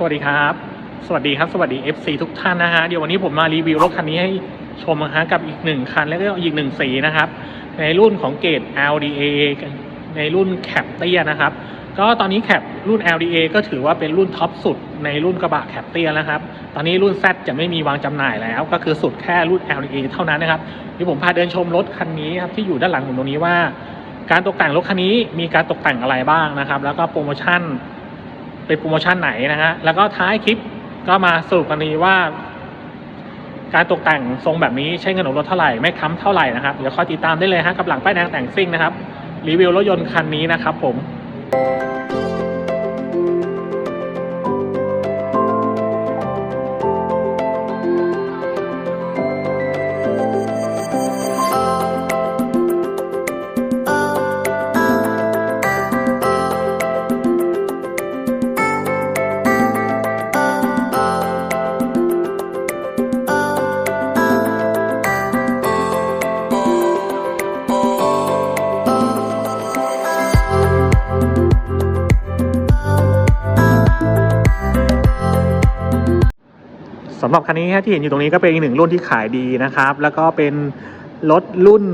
สวัสดีครับ สวัสดีครับ สวัสดี FC ทุกท่านนะฮะ เดี๋ยววันนี้ผมมารีวิวรถคันนี้ให้ชมนะฮะกับอีกหนึ่งคันแล้วก็อีกหนึ่งสีนะครับ ในรุ่นของเกรด LDA ในรุ่นแคปเตียนะครับ ก็ตอนนี้แคปรุ่น LDA ก็ถือว่าเป็นรุ่นท็อปสุดในรุ่นกระบะแคปเตียนะครับ ตอนนี้รุ่น Z จะไม่มีวางจำหน่ายแล้ว ก็คือสุดแค่รุ่น LDA เท่านั้นนะครับเดี๋ยวผมพาเดินชมรถคันนี้ครับที่อยู่ด้านหลังผมตรงนี้ว่า การตกแต่งรถคันนี้มีการตกแต่งอะไรบ้างนะครับ แล้วก็โปรโมชั่น เป็นโปรโมชั่นไหนนะฮะแล้วก็ท้ายคลิปก็มาสรุปกันดีว่า การตกแต่งทรงแบบนี้ใช้เงินของรถเท่าไหร่ไม่ค้ำเท่าไหร่นะครับเดี๋ยวคอยติดตามได้เลยฮะกับหลังป้ายแดงแต่งซิ่งนะครับ รีวิวรถยนต์คันนี้นะครับผมำหรับคันนี้ฮะที่เห็นอยู่ตรงนี้ก็เป็นอีกหนึ่งรุ่นที่ขายดีนะครับ แล้วก็เป็นรถรุ่น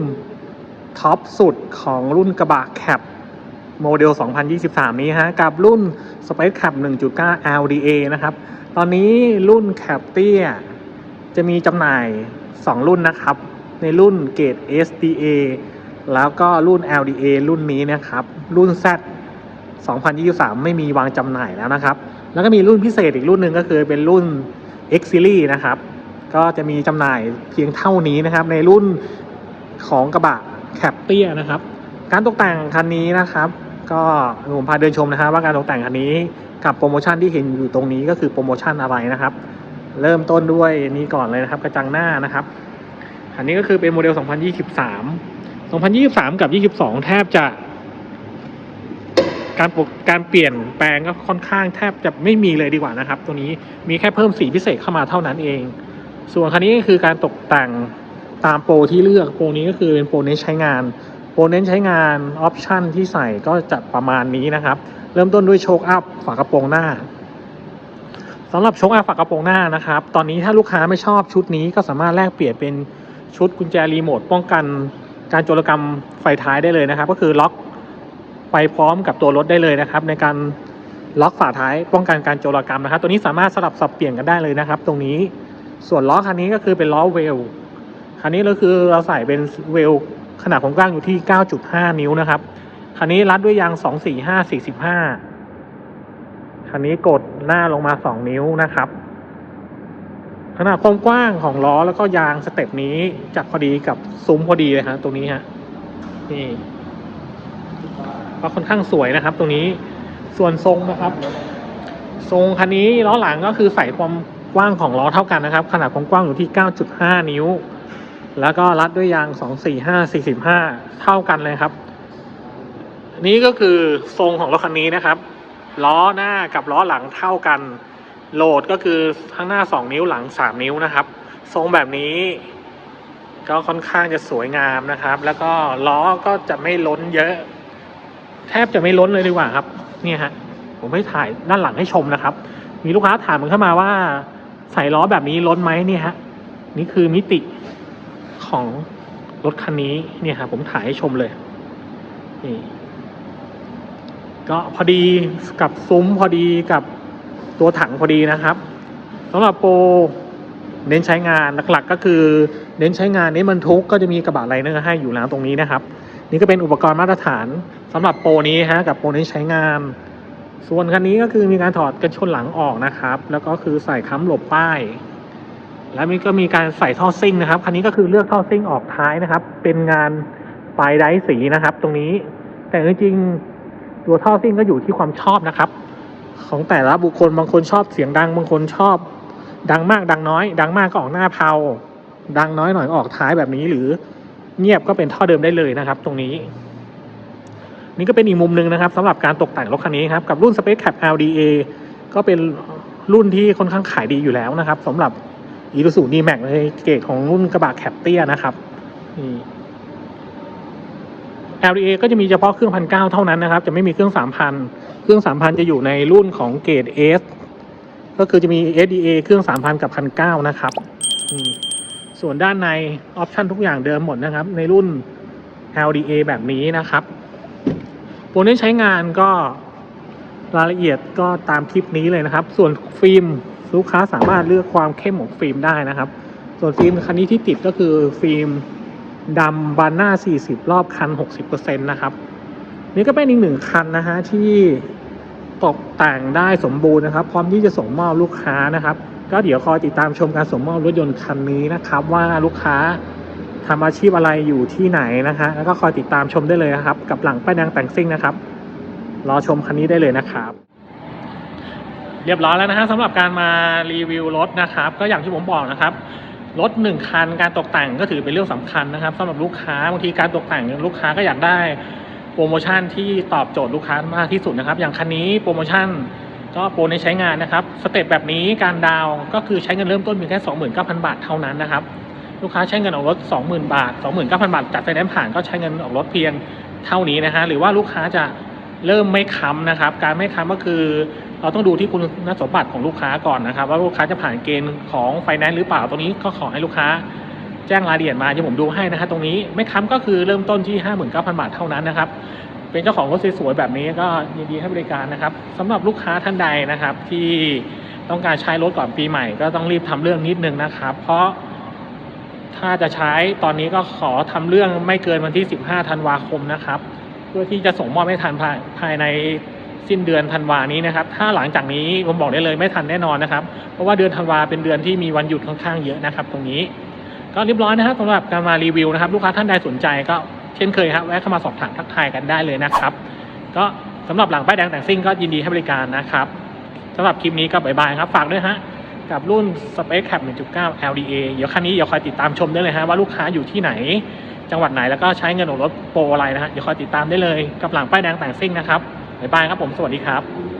ท็อปสุดของรุ่นกระบะแคปโมเดล 2023 นี้ฮะ กับรุ่น Space Cap 1.9 LDA นะครับ ตอนนี้รุ่นแคปเตี้ยจะมีจำหน่าย 2 รุ่นนะครับ ในรุ่นเกรด SDA แล้วก็รุ่น LDA รุ่นนี้นะครับ รุ่น Z 2023 ไม่มีวางจำหน่ายแล้วนะครับ แล้วก็มีรุ่นพิเศษอีกรุ่นหนึ่งก็คือเป็นรุ่น X Series นะครับ ก็จะมีจำหน่ายเพียงเท่านี้นะครับ ในรุ่นของกระบะแคปเตียนะครับ การตกแต่งคันนี้นะครับ ก็ผมพาเดินชมนะครับ ว่าการตกแต่งคันนี้กับโปรโมชั่นที่เห็นอยู่ตรงนี้ก็คือโปรโมชั่นอะไรนะครับ เริ่มต้นด้วยนี้ก่อนเลยนะครับ กระจังหน้านะครับ อันนี้ก็คือเป็นโมเดล 2023 2023 กับ 22 แทบจะ การปกการเปลี่ยนแปลงก็ค่อนข้างแทบจะไม่มีเลยดีกว่านะครับ ตัวนี้มีแค่เพิ่มสีพิเศษเข้ามาเท่านั้นเอง ส่วนคันนี้ก็คือการตกแต่งตามโปรที่เลือกโปรนี้ก็คือเป็นโปรเน้นใช้งานโปรเน้นใช้งานออปชันที่ใส่ก็จะประมาณนี้นะครับ เริ่มต้นด้วยโชคอัพฝากระโปรงหน้าสำหรับโชคอัพฝากระโปรงหน้านะครับ ตอนนี้ถ้าลูกค้าไม่ชอบชุดนี้ก็สามารถแลกเปลี่ยนเป็นชุดกุญแจรีโมทป้องกันการโจรกรรมไฟท้ายได้เลยนะครับ ก็คือล็อก ไปพร้อมกับตัวรถได้เลยนะครับ ในการล็อกฝาท้ายป้องกันการโจรกรรมนะครับ ตัวนี้สามารถสลับสับเปลี่ยนกันได้เลยนะครับ ตรงนี้ส่วนล้อคันนี้ก็คือเป็นล้อเวลคันนี้ก็คือเราใส่เป็นเวลขนาดของกว้างอยู่ที่ 9.5 นิ้วนะครับคันนี้รัดด้วยยาง 245 45คันนี้กดหน้าลงมา 2 นิ้วนะครับ ขนาดความกว้างของล้อแล้วก็ยางสเต็ปนี้จะพอดีกับซุ้มพอดีเลยฮะตรงนี้ฮะนี่ ก็ค่อนข้างสวยนะครับ ตรงนี้ส่วนทรงนะครับ ทรงคันนี้ล้อหลังก็คือใส่ความกว้างของล้อเท่ากันนะครับ ขนาดความกว้างอยู่ที่ 9.5 นิ้ว แล้วก็รัดด้วยยาง 245 45 เท่ากันเลยครับ นี่ก็คือทรงของรถคันนี้นะครับ ล้อหน้ากับล้อหลังเท่ากัน โหลดก็คือข้างหน้า 2 นิ้วหลัง 3 นิ้วนะครับ ทรงแบบนี้ ก็ค่อนข้างจะสวยงามนะครับ แล้วก็ล้อก็จะไม่ล้นเยอะ แทบจะไม่ล้นเลยดีกว่าครับ เนี่ยฮะ ผมไม่ถ่ายด้านหลังให้ชมนะครับ มีลูกค้าถามมันเข้ามาว่า ใส่ล้อแบบนี้ล้นไหมเนี่ยฮะ นี่คือมิติของรถคันนี้เนี่ยครับผมถ่ายให้ชมเลย นี่ก็พอดีกับซุ้มพอดีกับตัวถังพอดีนะครับสำหรับโปรเน้นใช้งานหลักๆ ก็คือ เน้นใช้งานเนี้มันทุกก็จะมีกระบะไลเนอร์ให้อยู่แล้วตรงนี้นะครับ นี่ก็เป็นอุปกรณ์มาตรฐานสำหรับโปรนี้ฮะกับโปรนี้ใช้งาน ส่วนคันนี้ก็คือมีการถอดกันชนหลังออกนะครับ แล้วก็คือใส่ค้ำหลบป้าย แล้วมีก็มีการใส่ท่อซิ่งนะครับคันนี้ก็คือเลือกท่อซิ่งออกท้ายนะครับ เป็นงานปลายไดสีนะครับ ตรงนี้ แต่จริงๆตัวท่อซิ่งก็อยู่ที่ความชอบนะครับ ของแต่ละบุคคลบางคนชอบเสียงดังบางคนชอบ ดังมากดังน้อย ดังมากก็ออกหน้าเพาดังน้อยหน่อยออกท้ายแบบนี้หรือ เงียบก็เป็นท่อเดิมได้เลยนะครับ ตรงนี้ นี่ก็เป็นอีกมุมหนึ่งนะครับสำหรับการตกแต่งรถคันนี้ครับกับรุ่น Space Cap LDA ก็เป็นรุ่นที่ค่อนข้างขายดีอยู่แล้วนะครับสำหรับอี u ู u d m a x ในเกรดของรุ่นกระบะแคปเตียนะครับนี่ LDA ก็จะมีเฉพาะเครื่องพันเก้าเท่านั้นนะครับ จะไม่มีเครื่องสามพันเครื่องสามพันจะอยู่ในรุ่นของเกรด S ก็คือจะมี SDA เครื่อง3,000กับ1,900นะครับอืม ส่วนด้านในออปชันทุกอย่างเดิมหมดนะครับ ในรุ่น LDA แบบนี้นะครับโปรนี้ใช้งานก็รายละเอียดก็ตามคลิปนี้เลยนะครับ ส่วนฟิล์มลูกค้าสามารถเลือกความเข้มของฟิล์มได้นะครับ ส่วนฟิล์มคันนี้ที่ติดก็คือฟิล์มดำบานหน้า 40 รอบคัน 60%นะครับ นี่ก็เป็นอีกหนึ่งคันนะฮะที่ตกแต่งได้สมบูรณ์นะครับ พร้อมที่จะส่งมอบลูกค้านะครับ ก็เดี๋ยวคอยติดตามชมการส่งมอบรถยนต์คันนี้นะครับ ว่าลูกค้าทำอาชีพอะไรอยู่ที่ไหนนะฮะแล้วก็คอยติดตามชมได้เลยนะครับ กับหลังป้ายแดงแต่งซิ่งนะครับ รอชมคันนี้ได้เลยนะครับ เรียบร้อยแล้วนะฮะสำหรับการมารีวิวรถนะครับ ก็อย่างที่ผมบอกนะครับรถหนึ่งคันการตกแต่งก็ถือเป็นเรื่องสำคัญนะครับสำหรับลูกค้าบางทีการตกแต่งลูกค้าก็อยากได้โปรโมชั่นที่ตอบโจทย์ลูกค้ามากที่สุดนะครับ อย่างคันนี้โปรโมชั่น ก็โปรในใช้งานนะครับสเต็ปแบบนี้การดาวก็คือใช้เงินเริ่มต้นเพียงแค่ 29,000 บาทเท่านั้นนะครับลูกค้าใช้เงินออกรถ 20,000 บาท 29,000 บาทจัดไฟแนนซ์ผ่านก็ใช้เงินออกรถเพียงเท่านี้นะฮะหรือว่าลูกค้าจะเริ่มไม่ค้ำนะครับ การไม่ค้ำก็คือเราต้องดูที่คุณสมบัติของลูกค้าก่อนนะครับ ว่าลูกค้าจะผ่านเกณฑ์ของไฟแนนซ์หรือเปล่าตรงนี้ก็ขอให้ลูกค้าแจ้งรายละเอียดมาเดี๋ยวผมดูให้นะฮะตรงนี้ไม่ค้ำก็คือเริ่มต้นที่ 59,000 บาทเท่านั้นนะครับ เป็นเจ้าของรถสวยๆแบบนี้ก็ยินดีให้บริการนะครับสำหรับลูกค้าท่านใดนะครับที่ต้องการใช้รถก่อนปีใหม่ ก็ต้องรีบทำเรื่องนิดนึงนะครับ เพราะถ้าจะใช้ตอนนี้ก็ขอทำเรื่องไม่เกินวันที่ 15 ธันวาคมนะครับ เพื่อที่จะส่งมอบให้ทันภายภายในสิ้นเดือนธันวานี้นะครับ ถ้าหลังจากนี้ผมบอกได้เลยไม่ทันแน่นอนนะครับ เพราะว่าเดือนธันวาเป็นเดือนที่มีวันหยุดค่อนข้างเยอะนะครับ ตรงนี้ ก็เรียบร้อยนะครับสำหรับการมารีวิวนะครับ ลูกค้าท่านใดสนใจก็ เช่นเคยครับแวะเข้ามาสอบถามทักทายกันได้เลยนะครับ ก็สำหรับหลังป้ายแดงแต่งซิ่งก็ยินดีให้บริการนะครับสำหรับคลิปนี้ก็บายบายครับฝากด้วยฮะกับรุ่น Space Cap 1.9 LDA เดี๋ยวคันนี้เดี๋ยวคอยติดตามชมได้เลยฮะว่าลูกค้าอยู่ที่ไหน จังหวัดไหนแล้วก็ใช้เงินของรถโปรอะไรนะฮะเดี๋ยวคอยติดตามได้เลยกับหลังป้ายแดงแต่งซิ่งนะครับบายบายครับผมสวัสดีครับ